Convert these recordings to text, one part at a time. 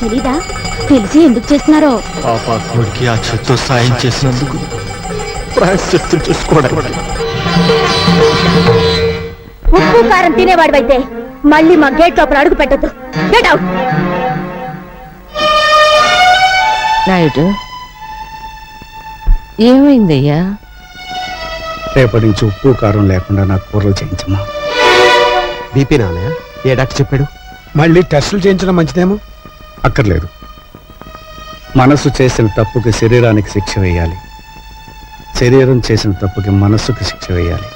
తెలీదా? తెలిసి ఎందుకు చేస్తున్నారో? పాపాత్ముడికి ఆ చేత్తో సాయం చేసినందుకు ప్రాయశ్చిత్తం ఉప్పు కారం తినేవాడివైతే మళ్ళీ మా గేట్ లోపల అడుగు పెట్టద్దు. గెట్ అవుట్ నాయుడు ఏమైందయ్యా? రేపటి నుంచి ఉప్పు కారం లేకుండా నాకు కూరలు చేయించమ్మా. బీపీ నాన్నయ్య? ఏ డాక్టర్ చెప్పాడు? మళ్ళీ టెస్టులు చేయించడం మంచిదేమో? అక్కర్లేదు. మనసు చేసిన తప్పుకి శరీరానికి శిక్ష వేయాలి. శరీరం చేసిన తప్పుకి మనస్సుకి శిక్ష వేయాలి.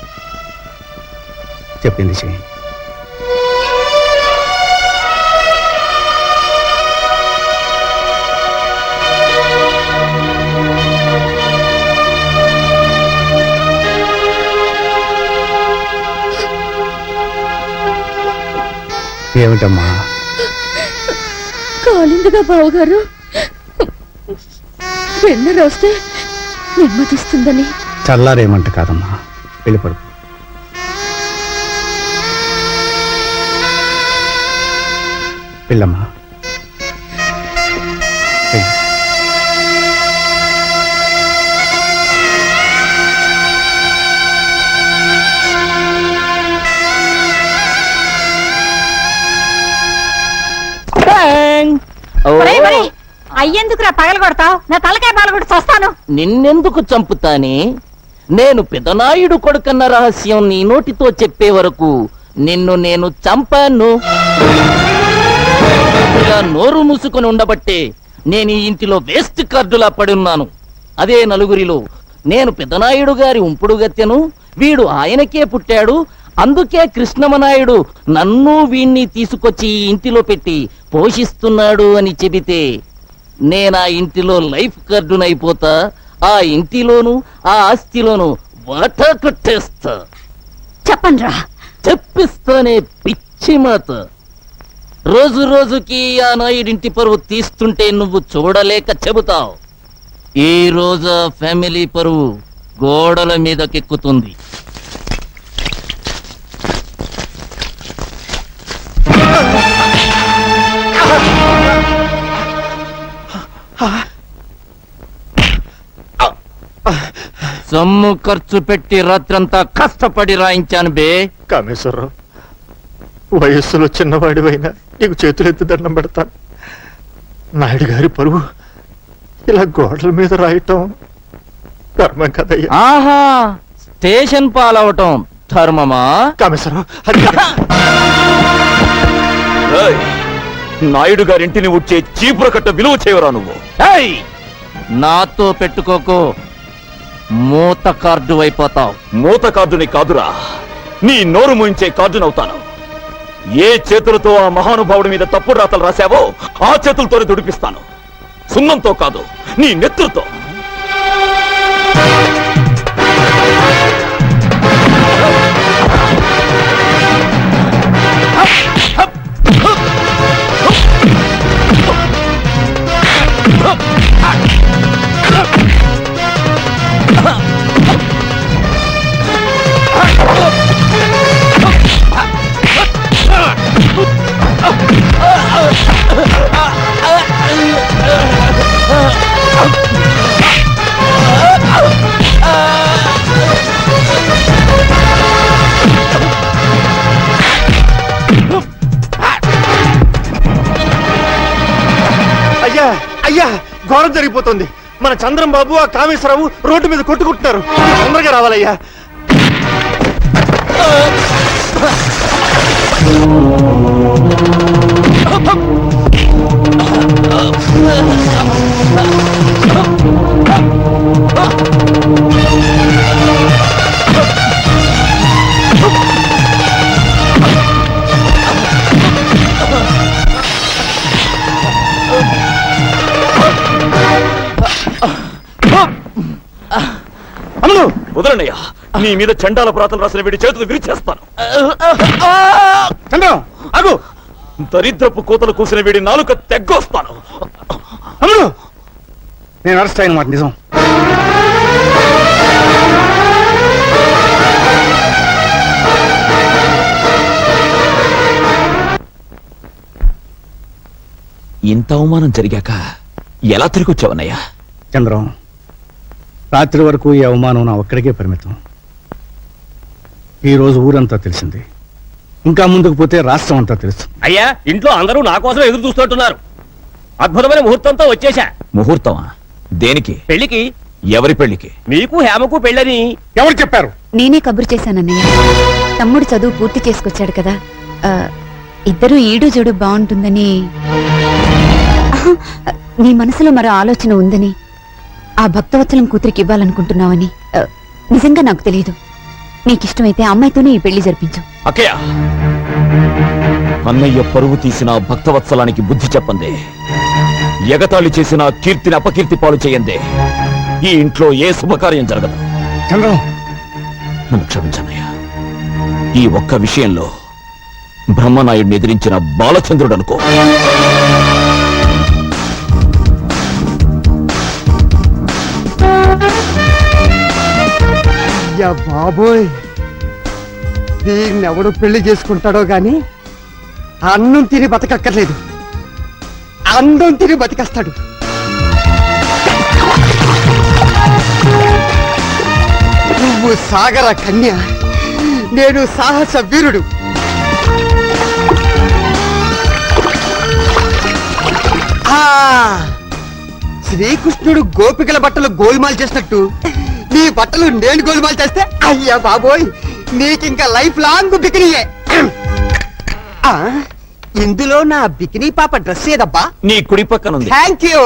చెప్పింది చేయండి ఏమిటమ్మా? కాలిందిగా బావగారు. వెన్నెల వస్తే నెమ్మదిస్తుందని. చల్లారేమంట కాదమ్మా. వెళ్ళిపడు పిల్లమ్మా అయ్యెందుకురా పగల కొడతావు? నా తలకాయ పగల చూస్తాను. వస్తాను నిన్నెందుకు చంపుతానే? నేను పెదనాయుడు కొడుకన్న రహస్యం నీ నోటితో చెప్పే వరకు నిన్ను నేను చంపాను. ఇలా నోరు మూసుకొని ఉండబట్టే నేను ఈ ఇంటిలో వేస్ట్ కార్డులా పడున్నాను. అదే నలుగురిలో నేను పెదనాయుడు గారి ఉంపుడుగత్తెను వీడు ఆయనకే పుట్టాడు అందుకే కృష్ణమనాయుడు నన్ను వీణ్ణి తీసుకొచ్చి ఈ ఇంటిలో పెట్టి పోషిస్తున్నాడు అని చెబితే నేను ఆ ఇంటిలో లైఫ్ కార్డునైపోతా? ఆ ఇంటిలోను ఆ ఆస్తిలోను వాటా కొట్టేస్తా. చెప్పండి రా చెప్పిస్తానే పిచ్చి మాత రోజు రోజుకి ఆ నాయుడింటి పరువు తీస్తుంటే నువ్వు చూడలేక చెబుతావు. ఈ రోజు ఫ్యామిలీ పరువు గోడల మీదకెక్కుతుంది. సొమ్ము ఖర్చు పెట్టి రాత్రంతా కష్టపడి రాయించాను బే. కామేశ్వరరావు వయస్సులో చిన్నవాడివైనా నీకు చేతులెత్తి దండం పెడతాను. నాయుడు గారి పరువు ఇలా గోడల మీద రాయటం ధర్మం కదయ్యా. ఆహా స్టేషన్ పాలవటం ధర్మమా? కామేశ్వరరావు అది నాయుడు గారింటిని ఉడ్చే చీపుర కట్ట విలువ చేయవరా నువ్వు? ఏయ్! నాతో పెట్టుకోకు. మూత కార్డు అయిపోతావు. మూత కార్డుని కాదురా. నీ నోరు ముయించే కార్డునవుతాను. ఏ చేతులతో ఆ మహానుభావుడి మీద తప్పుడు రాతలు రాశావో ఆ చేతులతోనే దుడిపిస్తాను సున్నంతో కాదు నీ నెత్తులతో అయ్యా ఘోరం జరిగిపోతుంది. మన చంద్రం బాబు ఆ కామేశ్వరరావు రోడ్డు మీద కొట్టుకుంటున్నారు. తొందరగా రావాలయ్యా. అమలు వదలనయ్యా. నీ మీద చండాల ప్రాతలు రాసిన వీడి చేతులు విరిచేస్తాను. చంద్రం ఆగు. దరిద్రపు కోతలు కూసిన వీడి నాలుక తెగ్గొస్తాను. అమ్ముడు నేను అరెస్ట్ అయిన మాట నిజం. ఇంత అవమానం జరిగాక ఎలా తిరిగి వచ్చావన్నయ్యా చంద్రం రాత్రి వరకు ఈ అవమానం నా ఒక్కడికే పరిమితం. ఈ రోజు ఊరంతా తెలిసింది. ఇంకా ముందుకు పోతే రాష్ట్రం అంతా తెలుసు అయ్యా ఇంట్లో అందరూ నా కోసం ఎదురు చూస్తుంటున్నారు అద్భుతమైన ముహూర్తంతో వచ్చేశా. ముహూర్తమా? దేనికి? పెళ్ళికి ఎవరి పెళ్ళికి మీకు హేమకు పెళ్ళని. ఎవరు చెప్పారు? నేనే కబురు చేశానన్నయ్య. తమ్ముడు చదువు పూర్తి చేసుకొచ్చాడు కదా. ఆ, ఇద్దరు ఈడు జోడు బాగుంటుందని. ఆహా, నీ మనసులో మరో ఆలోచన ఉందని. ఆ భక్తవత్సలం కూతురికి ఇవ్వాలనుకుంటున్నావని ఆ, నిజంగా నాకు తెలియదు. నీకిష్టమైతే అమ్మాయితోనే ఈ పెళ్ళి జరిపించు. అక్కయ్య! అన్నయ్య పరువు తీసిన భక్తవత్సలానికి బుద్ధి చెప్పండి ఎగతాళి చేసిన కీర్తిని అపకీర్తి పాలు చేయండి ఈ ఇంట్లో ఏ శుభకార్యం జరగదు. చంద్రం! నన్ను క్షమించనయ్యా. ఈ ఒక్క విషయంలో బ్రహ్మనాయుడిని ఎదిరించిన బాలచంద్రుడు అనుకో అయ్యా బాబోయ్. దీన్ని ఎవడు పెళ్ళి చేసుకుంటాడో గాని అన్నం తిని బతకక్కర్లేదు. అందం తిని బతికేస్తాడు. నువ్వు సాగర కన్య. నేను సాహస వీరుడు. ఆ! శ్రీకృష్ణుడు గోపికల బట్టలు గోల్మాల్ చేసినట్టు. నీ బట్టలు నేను గోల్మాల్ చేస్తే అయ్యా బాబోయ్ నీకింకా లైఫ్ లాంగ్ బికినీయే. ఆ, ఇందులో నా బికినీ పాప డ్రెస్ ఏదబ్బా? నీ కుడి పక్కనుంది. థ్యాంక్ యూ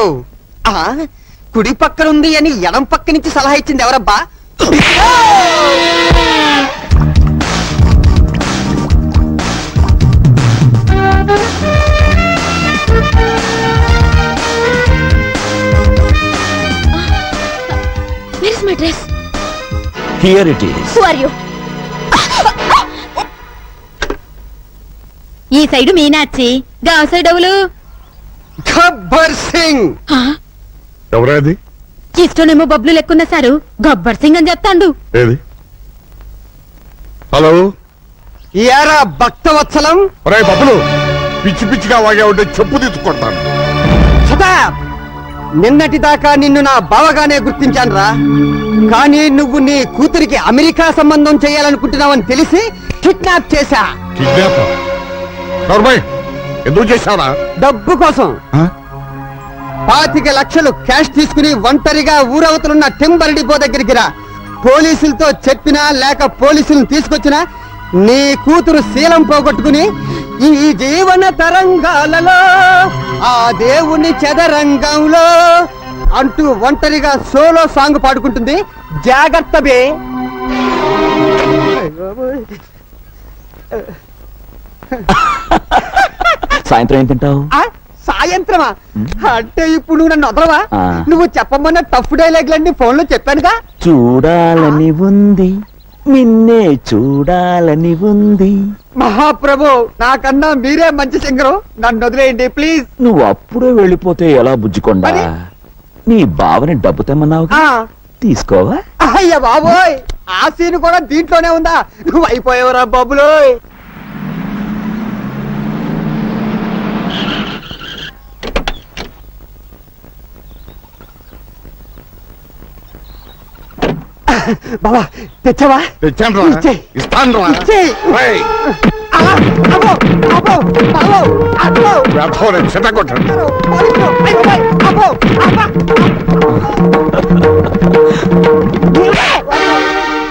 ఆ, కుడి పక్కన ఉంది అని ఎడం పక్క నుంచి సలహా ఇచ్చింది ఎవరబ్బా? Here it is Who are you? ఈ సైడు మీనాచి గా సైడవులు గబ్బర్ సింగ్! ఎవరది? ఇష్టనేమో బబ్లు లెక్కున్న సారు గబ్బర్ సింగ్ అని చెప్తాండు. ఏది? హలో? ఏరా భక్తవత్సలం? ఒరే బబ్బులు పిచ్చి పిచ్చిగా వాగా ఉంటే చెప్పు తీసుకొడతాను. సదా నిన్నటి దాకా నిన్ను నా బావగానే గుర్తించాను రా కానీ నువ్వు నీ కూతురికి అమెరికా సంబంధం చేయాలనుకుంటున్నావని తెలిసి కిడ్నాప్ చేశా. కిడ్నాప్ ఎందుకు చేశావరా? డబ్బు కోసం. పాతిక లక్షలు క్యాష్ తీసుకుని ఒంటరిగా ఊరవతలున్న టెంబర్ డిపో దగ్గరికి రా. పోలీసులతో చెప్పినా లేక పోలీసులను తీసుకొచ్చినా నీ కూతురు శీలం పోగొట్టుకుని ఈ జీవన తరంగాలలో ఆ దేవుని చదరంగంలో అంటూ ఒంటరిగా సోలో సాంగ్ పాడుకుంటుంది. జాగ్రత్త బే. సాయంత్రం ఏం తింటావు? సాయంత్రమా? అంటే ఇప్పుడు నువ్వు నన్ను వదలవా. నువ్వు చెప్పమన్న టఫ్ డైలాగ్లన్నీ ఫోన్లో చెప్పానుగా? చూడాలని ఉంది. నిన్నే చూడాలని ఉంది. మహాప్రభు నాకన్నా మీరే మంచి సింగరు. నన్ను వదిలేయండి ప్లీజ్. నువ్వు అప్పుడే వెళ్ళిపోతే ఎలా బుజ్జికొండా? మరి? నీ బావని డబ్బు తెమ్మన్నావు ఆ, తీసుకోవా? అయ్య బాబోయ్ ఆ సీన్ కూడా దీంట్లోనే ఉందా? నువ్వు అయిపోయావురా బాబులోయ్. బాబా తెచ్చావా? తెచ్చాను ఇచ్చేయ్. ఇస్తాను ఇచ్చేయ్. ఆ, అబ్బో, అబ్బో, అబ్బో, అబ్బో. చెట్టకొట్టండి పోలీసులు, అయ్య బాబోయ్, అబ్బో, అబ్బా.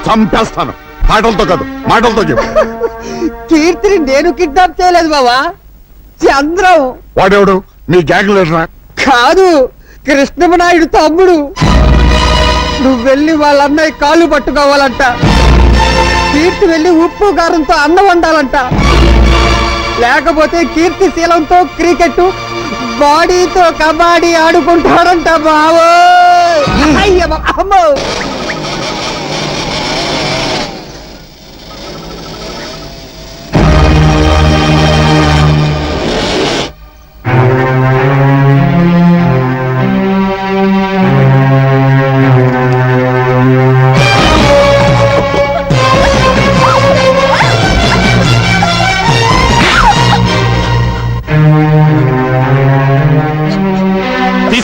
చంపేస్తాను. మాటలతో కాదు మాటలతో చెప్పు. కీర్తిని నేను కిడ్నాప్ చేయలేదు బాబా చంద్రం. వాడెవడు? మీ గ్యాంగ్ లీడరా కాదు కృష్ణమనాయుడు తమ్ముడు. నువ్వు వెళ్ళి వాళ్ళ అన్నయ్య కాళ్ళు పట్టుకోవాలంట. కీర్తి వెళ్ళి ఉప్పు కారంతో అన్నం వండాలంట. లేకపోతే కీర్తి శీలంతో క్రికెట్ బాడీతో కబడ్డీ ఆడుకుంటాడంట బావో అయ్య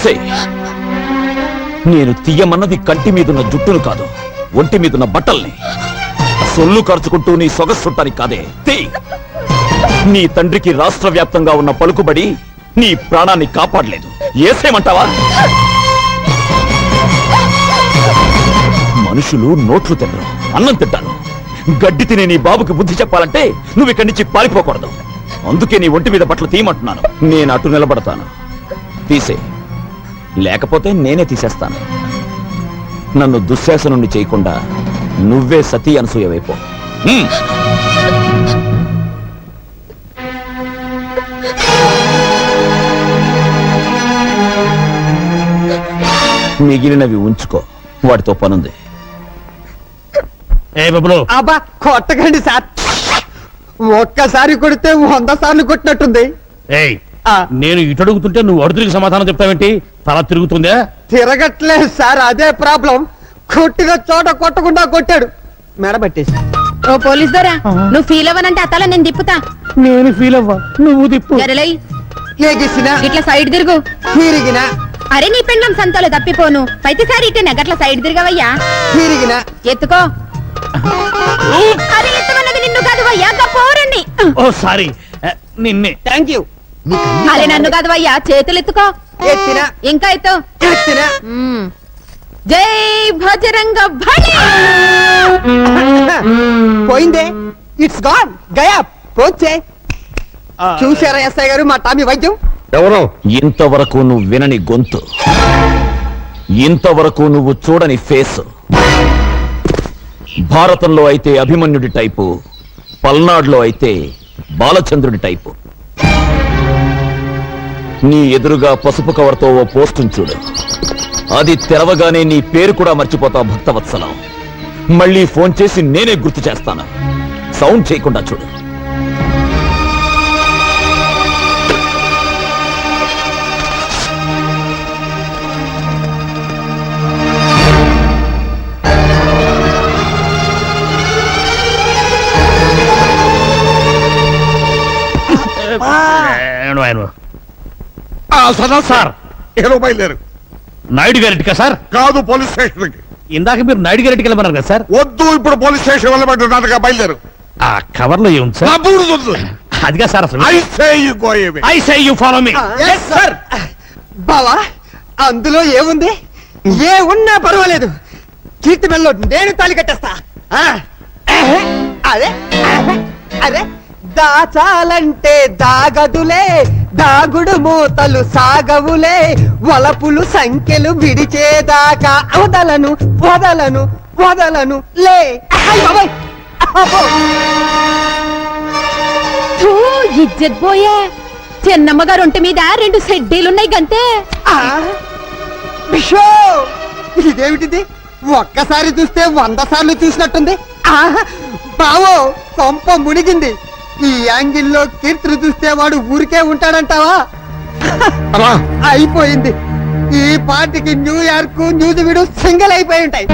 అమ్మో నేను తీయమన్నది కంటి మీదున్న జుట్టును కాదు ఒంటి మీదున్న బట్టల్ని. సొల్లు ఖర్చుకుంటూ నీ సొగసుట్టానికి కాదే. తీ. నీ తండ్రికి రాష్ట్ర వ్యాప్తంగా ఉన్న పలుకుబడి నీ ప్రాణాన్ని కాపాడలేదు. ఏసేమంటావా? మనుషులు నోట్లు తినరు అన్నం తింటాను గడ్డి తినే నీ బాబుకి బుద్ధి చెప్పాలంటే నువ్వు ఇక్కడి నుంచి పారిపోకూడదు. అందుకే నీ ఒంటి మీద బట్టలు తీయమంటున్నాను. నేను అటు నిలబడతాను. తీసే. లేకపోతే నేనే తీసేస్తాను. నన్ను దుశ్శాసనుణ్ణి చేయకుండా నువ్వే సతీ అనసూయవైపో. హ్మ్. మిగిలినవి ఉంచుకో. వాటితో పనుంది. అబ్బా కొట్టకండి సార్. ఒక్కసారి కొడితే వంద సార్లు కొట్టినట్టుంది. నేను ఇటు అడుగుతుంటే నువ్వు అడుగురికి సమాధానం చెప్తావేంటి? తల తిరుగుతుందా? తిరగట్లేదు సార్ అదే ప్రాబ్లం. కొట్టిన చోట కొట్టకుండా కొట్టాడు. మెడబట్టేసి ఓ పోలీస్ దొరా నువ్వు ఫీల్ అవ్వనంటే అతల నేను తిప్పుతా. నేను ఫీల్ అవ్వ నువ్వు గరలై ఏగిసిన ఇట్లా సైడ్ తిరుగు. తిరిగిన. అరే నీ పెండ్లం సంతలో తప్పిపోను. ప్రతిసారి ఇటే గట్ల సైడ్ తిరగవయ్యా. తిరిగిన. ఎత్తుకో. అరే ఎత్తమన్నది నిన్ను కాదు వయ్యా పోరండి. ఓ సారీ. నిన్నే. థ్యాంక్ యూ అరే నన్ను కాదు వయ్యా చేతులు ఎత్తుకో ఎత్తిన. ఇంకా ఎత్తు. ఎత్తిన. మ్మ్. జై భజరంగ పోయిందే. ఇట్స్ గాన్ గయా పోచే చూసారా ఎస్ఐ గారు మా టామీ వైద్యం? ఎవరు? ఇంతవరకు నువ్వు వినని గొంతు. ఇంతవరకు నువ్వు చూడని ఫేస్ భారతంలో అయితే అభిమన్యుడి టైపు పల్నాడులో అయితే బాలచంద్రుడి టైపు. నీ ఎదురుగా పసుపు కవర్తో ఓ పోస్టును చూడు అది తెరవగానే నీ పేరు కూడా మర్చిపోతావు భక్తవత్సలం మళ్ళీ ఫోన్ చేసి నేనే గుర్తు చేస్తాను సౌండ్ చేయకుండా చూడు. సదా సార్. ఏదో బయలుదేరు. నాయుడు గారింటికా సార్? కాదు పోలీస్ స్టేషన్ ఇందాక మీరు నాయుడు గారింటికి వెళ్ళమన్నారు కదా సార్? వద్దు ఇప్పుడు పోలీస్ స్టేషన్ వెళ్ళబడ్డానుగా బయలుదేరు. ఆ కవర్లో ఏముంది సార్? బూడు వద్దు. అదిగా సార్ అసలు. I say you go away I say you follow me sir బావా అందులో ఏముంది? ఏ ఉన్నా పర్వాలేదు. కీర్తి మెల్లో నేను తాళి కట్టేస్తా. ఆ, ఆహా, అదే ఆహా, అదే దాచాలంటే దాగదులే. దాగుడు మూతలు సాగవులే వలపులు సంఖ్యలు విడిచేదాకా. వదలను వదలను వదలను లే. ఇజ్జత్ పోయే చిన్నమ్మ గారు ఒంటి మీద రెండు సెడ్డీలున్నాయి గంతే! బిషో ఇదేమిటిది? ఒక్కసారి చూస్తే వంద సార్లు చూసినట్టుంది! బావో కొంప మునిగింది. ఈ యాంగిల్లో కీర్తిని చూస్తే వాడు ఊరికే ఉంటాడంటావా? అయిపోయింది. ఈ పార్టీకి న్యూయార్క్ న్యూజివీడు సింగిల్ అయిపోయి ఉంటాయి.